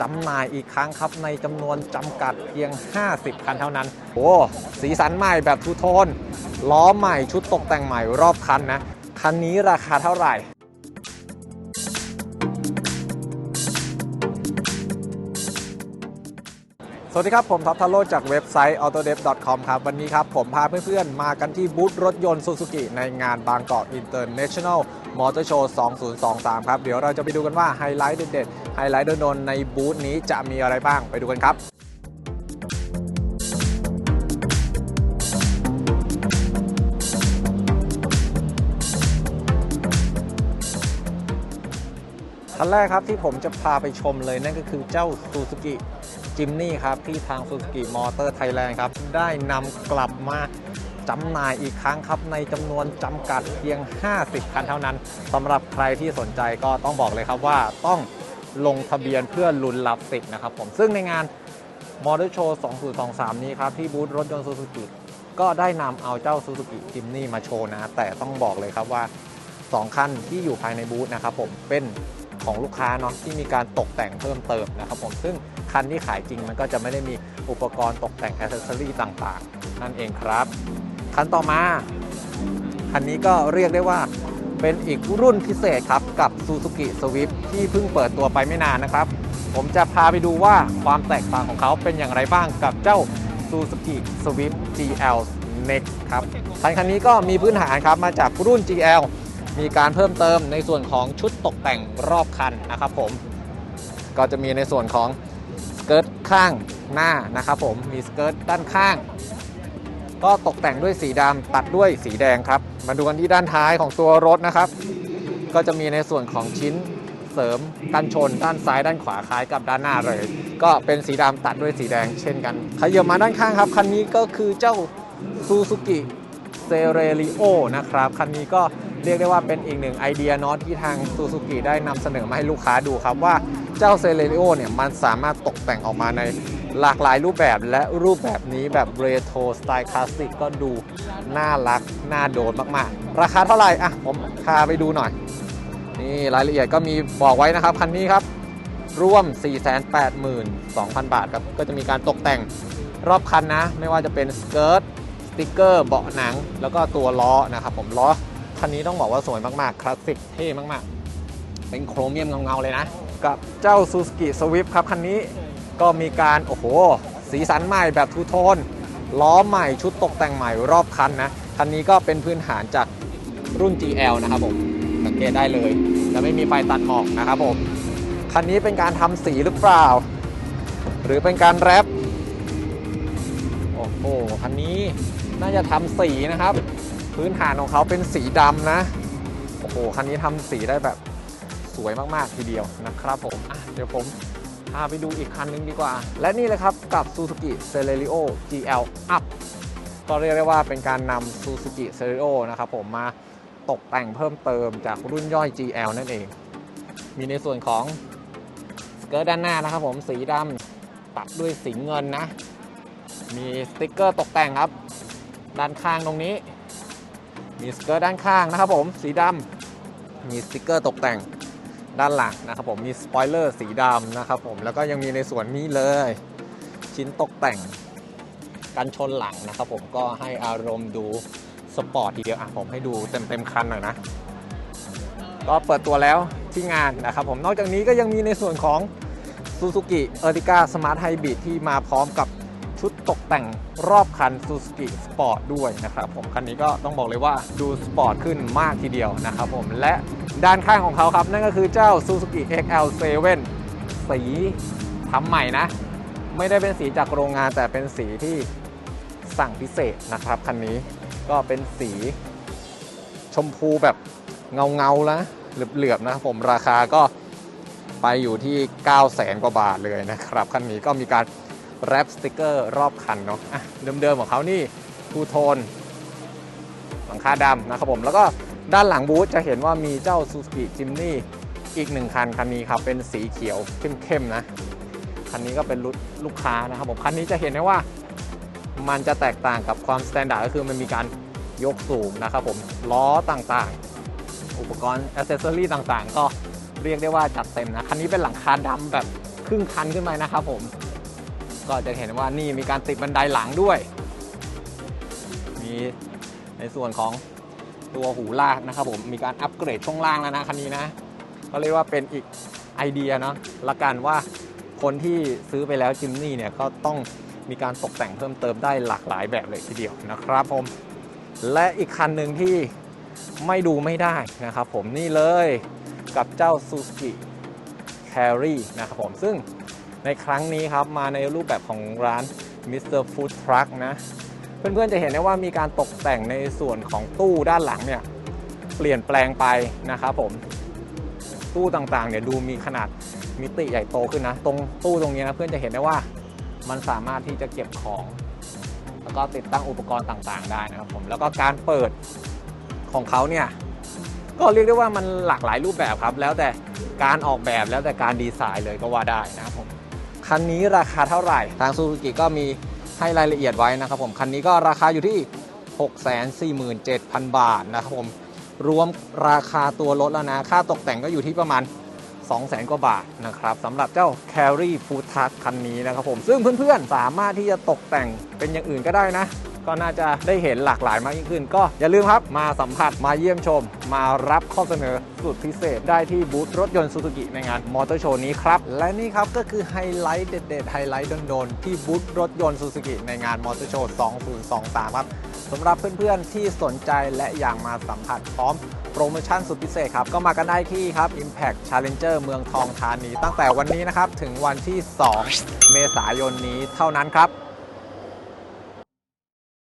จำหน่ายอีกครั้งครับ ในจำนวนจำกัดเพียง 50 คันเท่านั้น โอ้สีสันใหม่แบบทูโทน ล้อใหม่ชุดตกแต่งใหม่รอบคันนะ คันนี้ราคาเท่าไหร่ สวัสดีครับ ผมท็อปทาโร่จากเว็บไซต์ autodev.com ครับ วันนี้ครับ ผมพาเพื่อนๆ มากันที่บูธรถยนต์ซูซูกิในงานบางกอก International Motor Show 2023 ครับ เดี๋ยวเราจะไปดูกันว่าไฮไลท์เด็ดๆ ไฮไลท์โดนๆในบูธนี้จะมีอะไรบ้างไปดูกันครับคันแรกครับที่ผมจะพาไปชมเลยนั่นก็คือเจ้า Suzuki Jimny ครับที่ทาง Suzuki Motor Thailand ครับได้นำกลับมาจำหน่ายอีกครั้งครับ ในจำนวนจำกัดเพียง 50 คันเท่านั้นสำหรับใครที่สนใจก็ต้องบอกเลยครับว่าต้องลงทะเบียนเพื่อลุ้นรับสิทธิ์นะครับผมซึ่งในงาน Motor Show 2023 นี้ครับ ที่บูธรถยนต์ Suzuki ก็ได้นำเอาเจ้า Suzuki Jimny มาโชว์นะ แต่ต้องบอกเลยครับว่า 2 คันที่อยู่ภายในบูธนะครับผมเป็นของลูกค้าเนาะที่มีการตกแต่งเพิ่มเติมนะครับผมซึ่ง คันที่ขายจริงมันก็จะไม่ได้มีอุปกรณ์ตกแต่งอ c เซสซอรี่ต่างๆ นั่นเองครับ คันต่อมา คันนี้ก็เรียกได้ว่าเป็นอีกรุ่นพิเศษครับกับ Suzuki Swift ที่เพิ่งเปิดตัวไปไม่นานนะครับ ผมจะพาไปดูว่าความแตกต่างของเขาเป็นอย่างไรบ้างกับเจ้า Suzuki Swift GL Next ครับคันคันนี้ก็มีพื้นฐานครับมาจากรุ่น GL มีการเพิ่มเติมในส่วนของชุดตกแต่งรอบคันนะครับผม ก็จะมีในส่วนของ เกิร์ตข้างหน้านะครับผมมีสเกิร์ตด้านข้าง ก็ตกแต่งด้วยสีดำตัดด้วยสีแดงครับ มาดูกันที่ด้านท้ายของตัวรถนะครับ ก็จะมีในส่วนของชิ้นเสริมกันชนด้านซ้ายด้านขวาคล้ายกับด้านหน้าเลย ก็เป็นสีดำตัดด้วยสีแดงเช่นกันขยับมาด้านข้างครับคันนี้ก็คือเจ้า Suzuki c e r e r i o นะครับคันนี้ก็ เรียกได้ว่าเป็นอีกหนึ่งไอเดียเนาะที่ทาง Suzuki ได้นำเสนอมาให้ลูกค้าดูครับว่าเจ้า c e r e r i o เนี่ยมันสามารถตกแต่งออกมาในหลากหลายรูปแบบและรูปแบบนี้แบบเรโทรสไตล์คลาสสิกก็ดูน่ารัก น่าโดนมากๆ ราคาเท่าไหร่ อะ ผมพาไปดูหน่อย นี่รายละเอียดก็มีบอกไว้นะครับ คันนี้ครับ ร่วม 482,000 บาทครับ ก็จะมีการตกแต่งรอบคันนะ ไม่ว่าจะเป็นสเกิร์ตสติกเกอร์ เบาะหนัง แล้วก็ตัวล้อนะครับผมล้อ คันนี้ต้องบอกว่าสวยมากๆ คลาสสิกเท่มากๆ เป็นโครเมียมเงาๆ เลยนะ กับเจ้า Suzuki Swift ครับ คันนี้ก็มีการ โอ้โห สีสันใหม่แบบทูโทน ล้อใหม่ชุดตกแต่งใหม่รอบคันนะ คันนี้ก็เป็นพื้นฐานจากรุ่น GL นะครับผม สังเกตได้เลย และไม่มีไฟตัดหมอกนะครับผม คันนี้เป็นการทำสีหรือเปล่า หรือเป็นการแรปโอ้โห คันนี้น่าจะทำสีนะครับ พื้นฐานของเขาเป็นสีดำนะ โอ้โห คันนี้ทำสีได้แบบสวยมากๆทีเดียวนะครับผมเดี๋ยวผมพาไปดูอีกคันหนึงดีกว่า และนี่เลยครับกับ Suzuki Celerio GL Up ก็เรียกได้ว่าเป็นการนำ Suzuki Celerio นะครับผมมาตกแต่งเพิ่มเติมจากรุ่นย่อย GL นั่นเอง มีในส่วนของสเกิร์ตด้านหน้านะครับผมสีดำปักด้วยสีเงินนะ มีสติกเกอร์ตกแต่งครับ ด้านข้างตรงนี้ มีสติกเกิร์ด้านข้างนะครับผมสีดำมีสติกเกอร์ตกแต่งด้านหลังนะครับผมมีสปอยเลอร์สีดำนะครับผมแล้วก็ยังมีในส่วนนี้เลย ชิ้นตกแต่งกันชนหลังนะครับผมก็ให้อารมณ์ดูสปอร์ตทีเดียวอะผมให้ดูเต็มเต็มคันหน่อยนะ ก็เปิดตัวแล้วที่งานนะครับผมนอกจากนี้ก็ยังมีในส่วนของ Suzuki Ertiga Smart Hybrid ที่มาพร้อมกับ ชุดตกแต่งรอบคัน Suzuki Sport ด้วยนะครับผมคันนี้ก็ต้องบอกเลยว่าดูสปอร์ตขึ้นมากทีเดียวนะครับผมและด้านข้างของเขาครับ นั่นก็คือเจ้า Suzuki XL7 สีทำใหม่นะ ไม่ได้เป็นสีจากโรงงานแต่เป็นสีที่สั่งพิเศษนะครับคันนี้ก็เป็นสีชมพูแบบเงาเงาแล้วเหลือบๆนะครับผมราคาก็ไปอยู่ที่ 9 0 0แสนกว่าบาทเลยนะครับ คันนี้ก็มีการ แรปสติกเกอร์รอบคันเนาะะเดิมๆของเขานี่ทูโทนหลังคาดำนะครับผม แล้วก็ด้านหลังบูธจะเห็นว่ามีเจ้า Suzuki Jimny อีกหนึ่งคันคันนี้ครับ เป็นสีเขียวเข้มๆนะ คันนี้ก็เป็นรุ่นลูกค้านะครับผม คันนี้จะเห็นได้ว่ามันจะแตกต่างกับความสแตนดาร์ดก็คือมันมีการยกสูงนะครับผม ล้อต่างๆ อุปกรณ์อ c เซอรี่ต่างๆ ก็เรียกได้ว่าจัดเต็มนะ คันนี้เป็นหลังคาดำแบบครึ่งคันขึ้นไปนะครับผม ก็จะเห็นว่านี่มีการติดบันไดหลังด้วย มีในส่วนของตัวหูลากนะครับผมมีการอัปเกรดช่วงล่างแล้วนะคันนี้นะก็เรียกว่าเป็นอีกไอเดียเนาะละกันว่าคนที่ซื้อไปแล้วจิมนี่เนี่ยก็ต้องมีการตกแต่งเพิ่มเติมได้หลากหลายแบบเลยทีเดียวนะครับผมและอีกคันหนึ่งที่ไม่ดูไม่ได้นะครับผมนี่เลยกับเจ้า Suzuki Carry นะครับผมซึ่ง ในครั้งนี้ครับมาในรูปแบบของร้าน Mr. Food Truck นะ เพื่อนๆจะเห็นได้ว่ามีการตกแต่งในส่วนของตู้ด้านหลังเนี่ย เปลี่ยนแปลงไปนะครับผม ตู้ต่างๆเนี่ยดูมีขนาดมิติใหญ่โตขึ้นนะ ตรงตู้ตรงนี้นะเพื่อนจะเห็นได้ว่ามันสามารถที่จะเก็บของ แล้วก็ติดตั้งอุปกรณ์ต่างๆ ได้นะครับผมแล้วก็การเปิดของเขาเนี่ยก็เรียกได้ว่ามันหลากหลายรูปแบบครับ แล้วแต่การออกแบบแล้วแต่การดีไซน์เลยก็ว่าได้นะครับผม คันนี้ราคาเท่าไหร่ ทางซูซูกิก็มีให้รายละเอียดไว้นะครับผม คันนี้ก็ราคาอยู่ที่ 647,000 บาทนะครับผม รวมราคาตัวรถแล้วนะ ค่าตกแต่งก็อยู่ที่ประมาณ 200,000 กว่าบาทนะครับสำหรับเจ้า Carry f o o d t r u c คันนี้นะครับผม ซึ่งเพื่อนๆ สามารถที่จะตกแต่งเป็นอย่างอื่นก็ได้นะ ก็น่าจะได้เห็นหลากหลายมากยิ่งขึ้น ก็อย่าลืมครับมาสัมผัสมาเยี่ยมชม มารับข้อเสนอสุดพิเศษได้ที่บูธรถยนต์ซูซูกิในงานมอเตอร์โชว์นี้ครับ และนี่ครับก็คือไฮไลท์เด็ดๆไฮไลท์โดนๆที่บูธรถยนต์ซูซูกิในงานมอเตอร์โชว์ 2023 ครับสำหรับเพื่อนๆที่สนใจและอยากมาสัมผัสพร้อมโปรโมชั่นสุดพิเศษครับ ก็มากันได้ที่ครับ Impact Challenger เมืองทองธานี ตั้งแต่วันนี้นะครับ ถึงวันที่ 2 เมษายนนี้เท่านั้นครับ